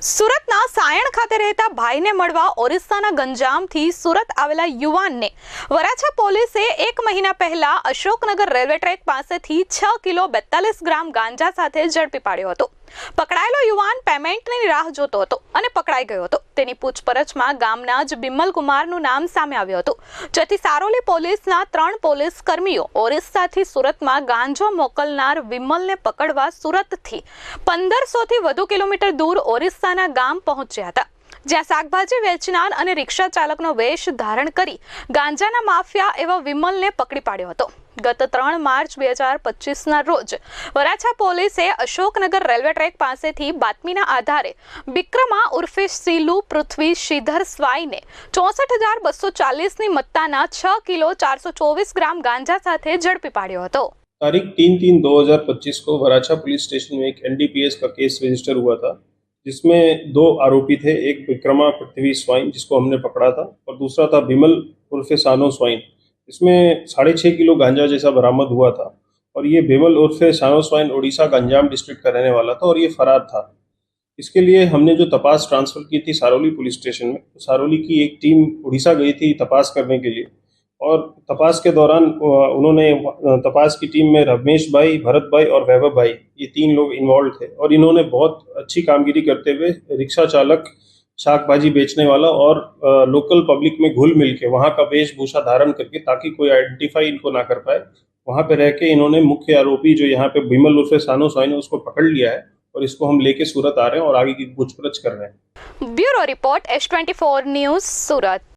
સુરતના સાયણ ખાતે રહેતા ભાઈને મળવા ઓરિસ્સાના ગંજામથી સુરત આવેલા યુવાનને વરાછા પોલીસે એક મહિના પહેલા અશોકનગર રેલવે ટ્રેક પાસેથી છ કિલો બેતાલીસ ગ્રામ ગાંજા સાથે ઝડપી પાડ્યો હતો. પકડાયેલો યુવાન પેમેન્ટની રાહ જોતો હતો અને પકડાઈ ગયો હતો. તેની પૂછપરછમાં ગામના જ બિમલ કુમારનું નામ સામે આવ્યું હતું. જેથી સારોલી પોલીસના ત્રણ પોલીસ કર્મીઓ ઓરિસ્સાથી સુરતમાં ગાંજો મોકલનાર વિમલને પકડવા સુરતથી પંદરસોથી વધુ કિલોમીટર દૂર ઓરિસ્સાના ગામ પહોંચ્યા હતા. જ્યાં શાકભાજી વેચનાર અને રિક્ષા ચાલકનો વેશ ધારણ કરી ગાંજાના માફિયા એવા વિમલને પકડી પાડ્યો હતો ગત ત્રણ માર્ચ બે હજાર પચીસના રોજ વરાછા પોલીસે અશોકનગર રેલવે ટ્રેક પાસેથી બાતમીના આધારે બિક્રમા ઉર્ફે સીલુ પૃથ્વી શ્રીધર સ્વાઈને ચોસઠ હજાર બસો ચાલીસની મત્તાના છ કિલો ચારસો ચોવીસ ગ્રામ ગાંજા સાથે ઝડપી પાડ્યો હતો तारीख तीन तीन दो हजार पच्चीस को वराछा पुलिस स्टेशन में एक एनडीपीएस का केस रजिस्टर हुआ था जिसमें दो आरोपी थे, एक विक्रमा पृथ्वी स्वाइन, जिसको हमने पकड़ा था, और दूसरा था बिमल उर्फ़ सानो स्वाइन। इसमें साढ़े छः किलो गांजा जैसा बरामद हुआ था, और ये बिमल उर्फ़ सानो स्वाइन उड़ीसा गंजाम डिस्ट्रिक्ट का रहने वाला था, और ये फरार था। इसके लिए हमने जो तपास ट्रांसफ़र की थी सारोली पुलिस स्टेशन में तो सारोली की एक टीम उड़ीसा गई थी तपास करने के लिए। और तपास के दौरान उन्होंने तपास की टीम में रमेश भाई, भरत भाई और वैभव भाई, ये तीन लोग इन्वॉल्व थे। और इन्होंने बहुत अच्छी कामगिरी करते हुए रिक्शा चालक शाक भाजी बेचने वाला और लोकल पब्लिक में घुल मिल के, वहाँ का वेशभूषा धारण करके, ताकि कोई आइडेंटिफाई इनको ना कर पाए, वहाँ पे रह के इन्होंने मुख्य आरोपी जो यहाँ पे भीमल उर्फे सानो सोइन उसको पकड़ लिया है और इसको हम लेके सूरत आ रहे हैं और आगे की पूछपरछ कर रहे हैं। Bureau report S twenty four news, Surat.